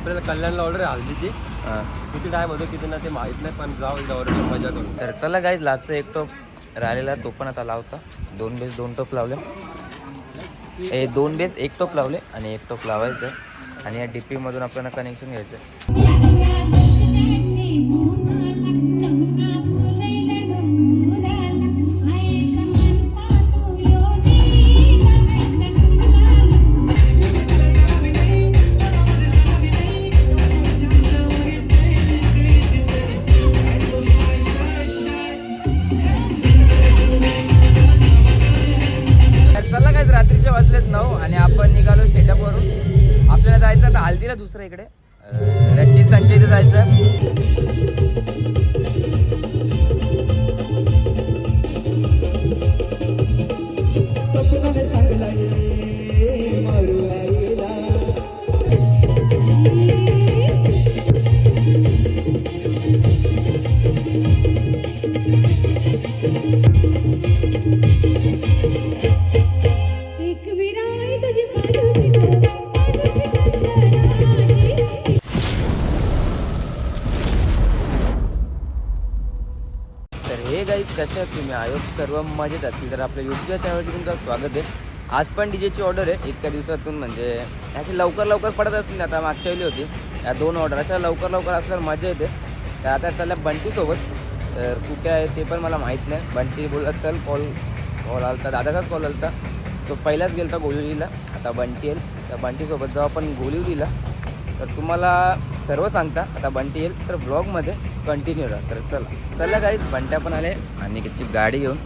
आपल्याला कल्याणला ऑर्डर आहे हल्दीची हां. किती टाइम होतो किती ना ते माहीत नाही पण जाऊ एकदा ऑर्डर मजा करू. तर चला गाईज लाचचं एक टोप राहिलेला तो पण आता लावता. दोन बेस दोन टोप लावले. ए दोन बेस एक टोप लावले आणि एक टोप लावायचं. आणि या डीपी मधून आपल्याला कनेक्शन घ्यायचं जायचं दुसरं इकडे. सर्व मजेत असतील. तर आपल्या युट्यूब चॅनलवरती तुमचं स्वागत आहे. आज पण डी जेची ऑर्डर आहे इतक्या दिवसातून म्हणजे ह्याची लवकर लवकर पडत असतील ना आता मागच्या वेळी होती. या दोन ऑर्डर अशा लवकर लवकर असल्यावर मजा येते. तर आता चालल्या बंटीसोबत. तर कुठे आहे ते पण मला माहीत नाही. बंटी बोलत चल कॉल कॉल आलता. दादाचाच कॉल आलता. तो पहिलाच गेलता गोलिवलीला. आता बंटी येईल. तर बंटीसोबत जेव्हा आपण गोलिवलीला. तर तुम्हाला सर्व सांगता. आता बंटी येईल. तर ब्लॉगमध्ये कंटिन्यू राहा तर चला. चला काहीच बंट्या पण आले आणि त्याची गाडी घेऊन.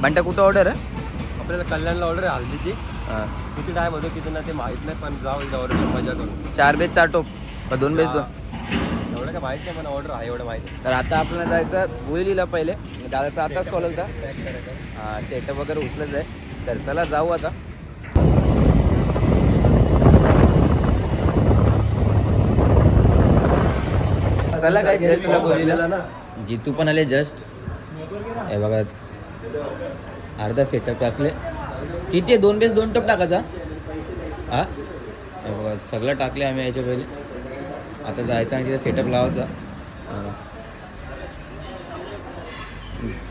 बंट्या कुठं ऑर्डर आहे? आपल्याला कल्याणला ऑर्डर आहे हल्दीची. हां. किती टाइम होतो किती ना ते माहीत नाही पण जाऊ एकदा ऑर्डर मजा करू. चार बेस चार टोप. का दोन बेस दोन? एवढं काय माहीत नाही पण ऑर्डर आहे एवढं माहिती तर आता आपल्याला जायचं गोयलीला पहिले. दादाचा आताच कॉल होता सेटअप वगैरे उचलत आहे तर चला जाऊ आता. चला काय जस्ट तुला ना. जितू पण आले जस्ट. हे बघा अर्धा सेटअप टाकले. किती आहे? दोन बेस दोन टप टाकायचा? हा? हे बघा सगळं टाकले आम्ही याच्या पहिले. आता जायचं आणि तिथे सेटअप लावायचा.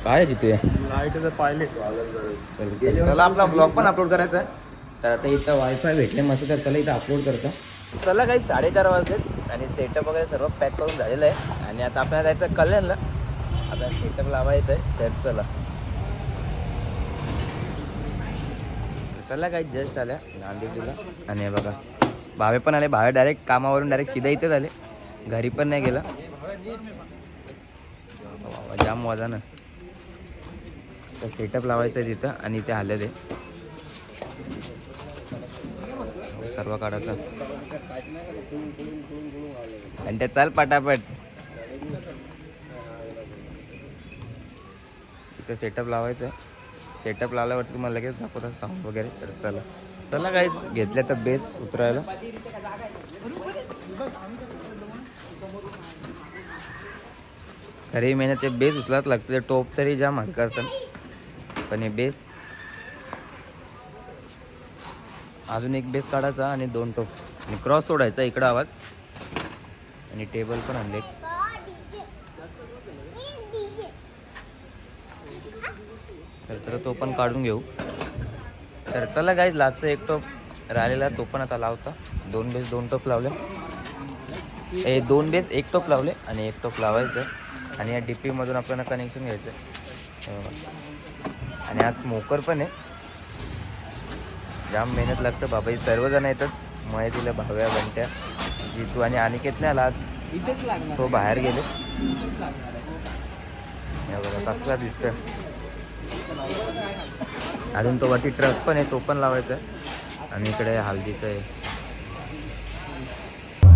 काय पाहिले चल. चला आपला ब्लॉग पण अपलोड करायचा आहे. तर आता इथं वायफाय भेटले मस्त तर चला इथं अपलोड करतो. चला काही साडेचार वाजले आणि सेटअप वगैरे सर्व पॅक करून झालेलं आहे. आणि आता आपल्याला जायचं कल्याणला. आता सेटअप लावायचं आहे तर चला. चला काही जस्ट आल्या नांदेडला. आणि हे बघा भावे पण आले. भावे डायरेक्ट कामावरून डायरेक्ट सीधा इथेच आले. घरी पण नाही गेला. जाम वाजा ना तर सेटअप लावायचं आहे तिथं आणि इथे आले ते सर्व काढायचा. आणि ते चाल पटापट. इथं सेटअप लावायचं. सेटअप लावल्यावरती तुम्हाला लगेच दाखवतात साऊंड वगैरे. तर चला. चला काहीच घेतल्या तर बेस उतरायला. खरी मेहनत ते बेस उचलाच लागतं. ते टोप तरी जाम हलका असेल पण हे बेस अजून एक बेस काढायचा आणि दोन टोप. आणि क्रॉस सोडायचा इकडं आवाज. आणि टेबल पण आणले. तर चला तो पण काढून घेऊ. तर चला गाईज लाचा एक टोप राहिलेला तो पण आता लावता. दोन बेस दोन टोप लावले. ए दोन बेस एक टोप लावले आणि एक टोप लावायचं. आहे. आणि या डीपीमधून आपल्याला कनेक्शन घ्यायचं आणि आज स्मोकर पण आहे. जाम मेहनत लागतं. बाबा हे सर्वजण येतात. मयतीला भाव्या बंट्या जितू आणि अनिकेत नाही आला आज. तो बाहेर गेले. हे बघा कसला दिसतोय. अजून तो वरती ट्रक पण आहे तो पण लावायचा. आणि इकडे हल्दीचं आहे.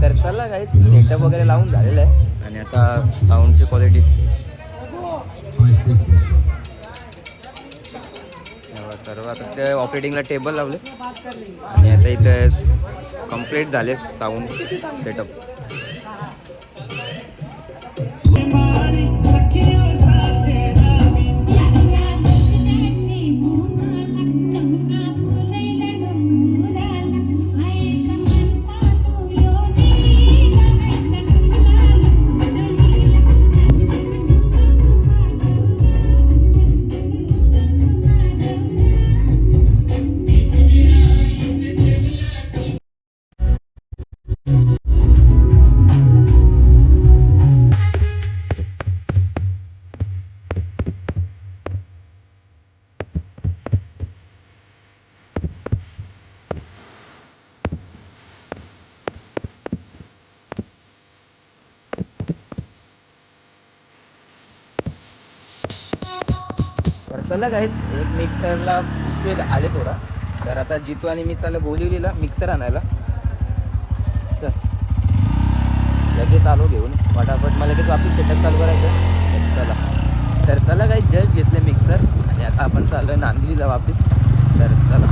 तर चला काही सेटअप वगैरे लावून झालेलं आहे. आणि आता साऊंडची क्वालिटी सर्व आता ते ऑपरेटिंगला टेबल लावले. आणि आता इथे कंप्लीट झाले साऊंड सेटअप चला आहेत. एक मिक्सरला उशीर आले थोडा. तर आता जितू आणि मी चालू गोलिवलीला मिक्सर आणायला. चल. लगेच आलो घेऊन. फटाफट मला लगेच वापस सेटअप चालू करायचं चला. तर चला काही जस्ट घेतले मिक्सर आणि आता आपण चाललो आहे नांदिलीला वापस. तर चला.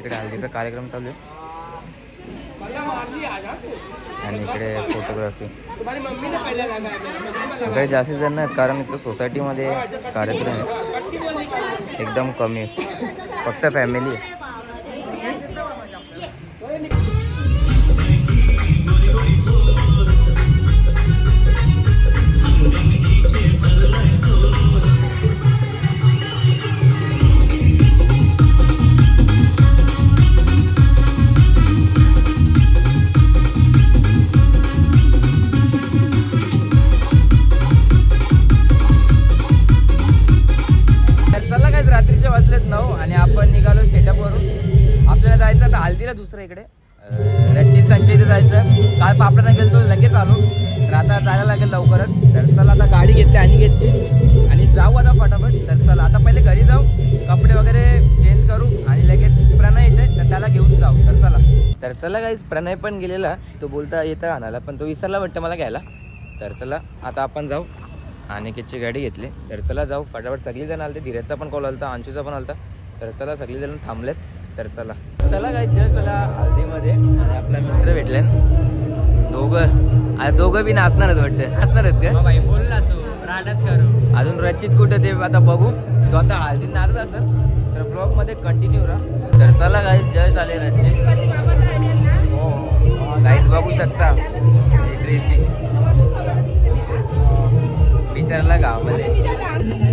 बघू इकडे हल्दीचा कार्यक्रम चालू आहे. आणि इकडे फोटोग्राफी. इकडे जास्तीत जण आहेत कारण इथं सोसायटीमध्ये कार्यक्रम आहे. एकदम कमी फक्त फॅमिली तर चला आता गाडी घेतली आणि घेतली. आणि जाऊ आता फटाफट. तर चला आता पहिले घरी जाऊ कपडे वगैरे चेंज करू आणि लगेच प्रणय येते तर त्याला घेऊन जाऊ. तर चला. तर चला काहीच प्रणय पण गेलेला. तो बोलता येतं आणायला पण तो विसरला वाटतं मला घ्यायला. तर चला आता आपण जाऊ. अनिकेतची गाडी घेतली. तर चला जाऊ फटाफट सगळी जण आलते. धीरजचा पण कॉल आलता अंशूचा पण आलता. तर चला सगळी जण थांबलेत. तर चला. चला काय जस्ट आला हल्दीमध्ये आणि आपला मित्र भेटले दोघं. आता दोघं बी नाचणारच वाटतं. नाचणार आहेत का भाई बोल ना तू. राडच करू. अजून रचित कुठं ते आता बघू. तो आता हळदीत नाचत असेल. तर ब्लॉगमध्ये कंटिन्यू राहा. तर चला काही जस्ट आले रचित. काहीच बघू शकता. ड्रेसिंग विचारला गावामध्ये.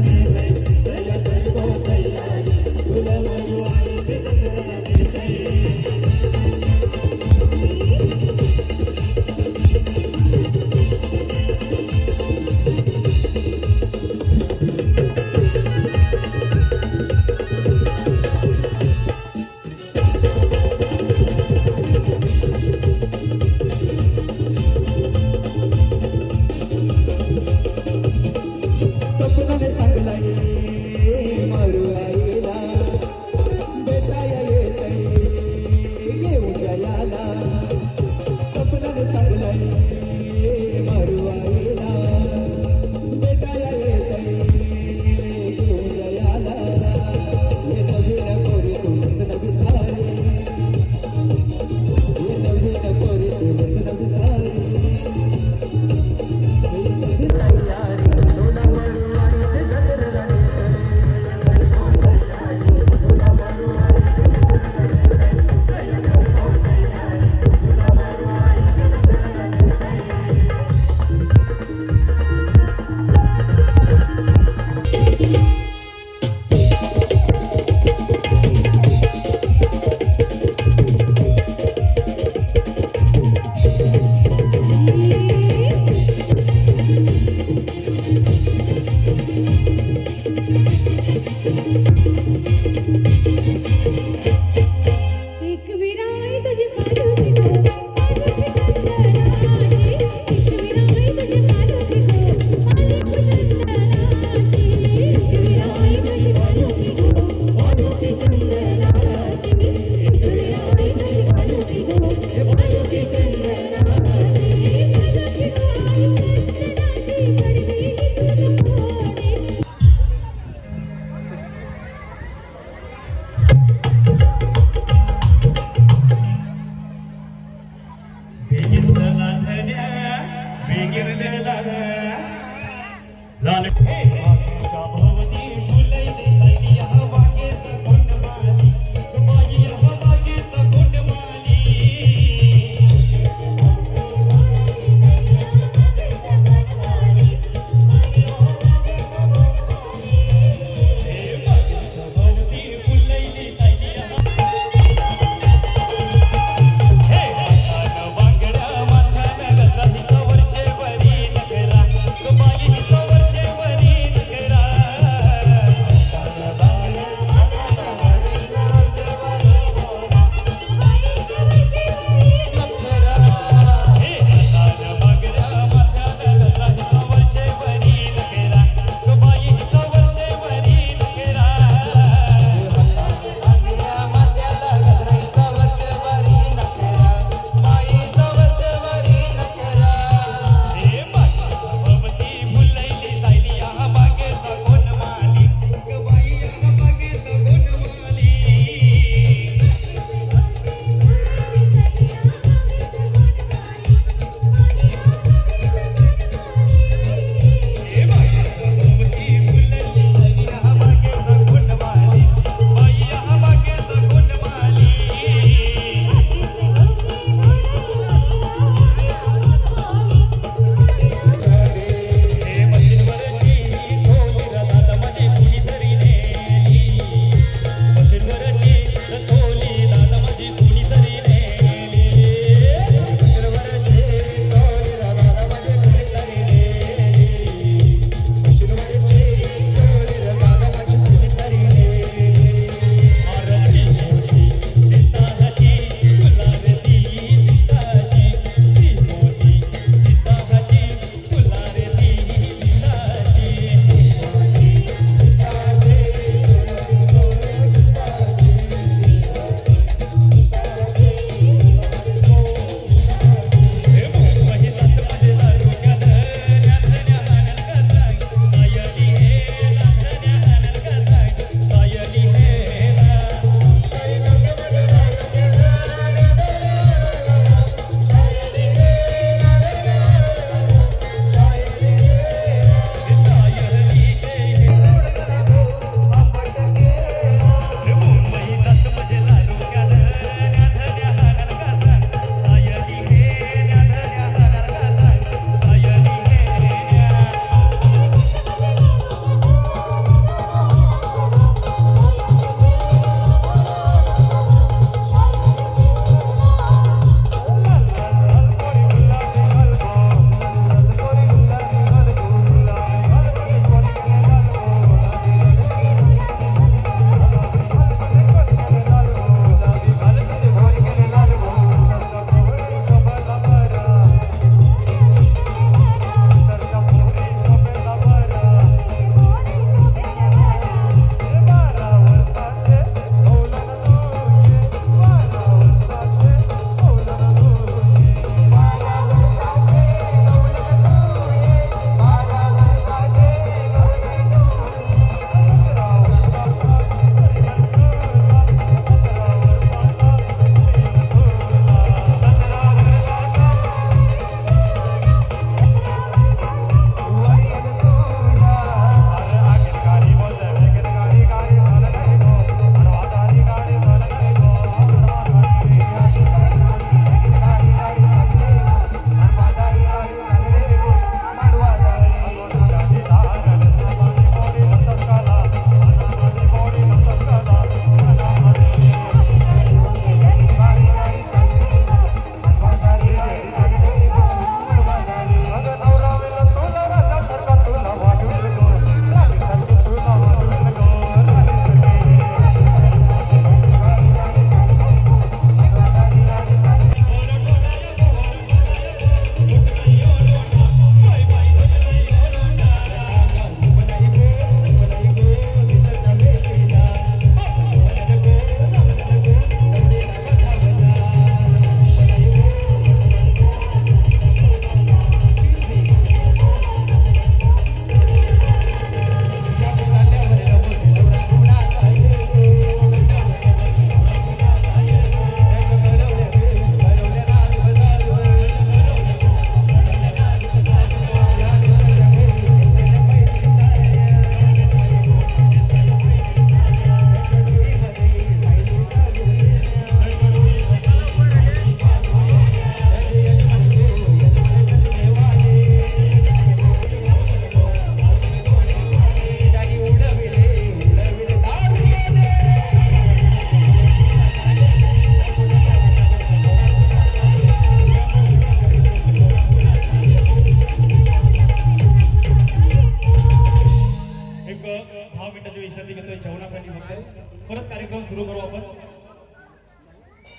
सुरू करू आपण.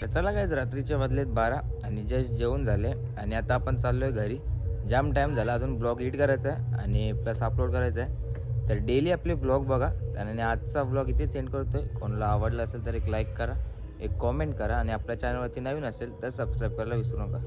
तर चला काय रात्रीचे वाजलेत बारा आणि जस्ट जेवण झाले आणि आता आपण चाललोय घरी. जाम टाईम झाला अजून ब्लॉग एडिट करायचा आहे आणि प्लस अपलोड करायचा आहे तर डेली आपले ब्लॉग बघा आणि आजचा ब्लॉग इथे सेंड करतोय. कोणाला आवडला असेल तर एक लाईक करा एक कॉमेंट करा आणि आपल्या चॅनलवरती नवीन असेल तर सबस्क्राईब करायला विसरू नका.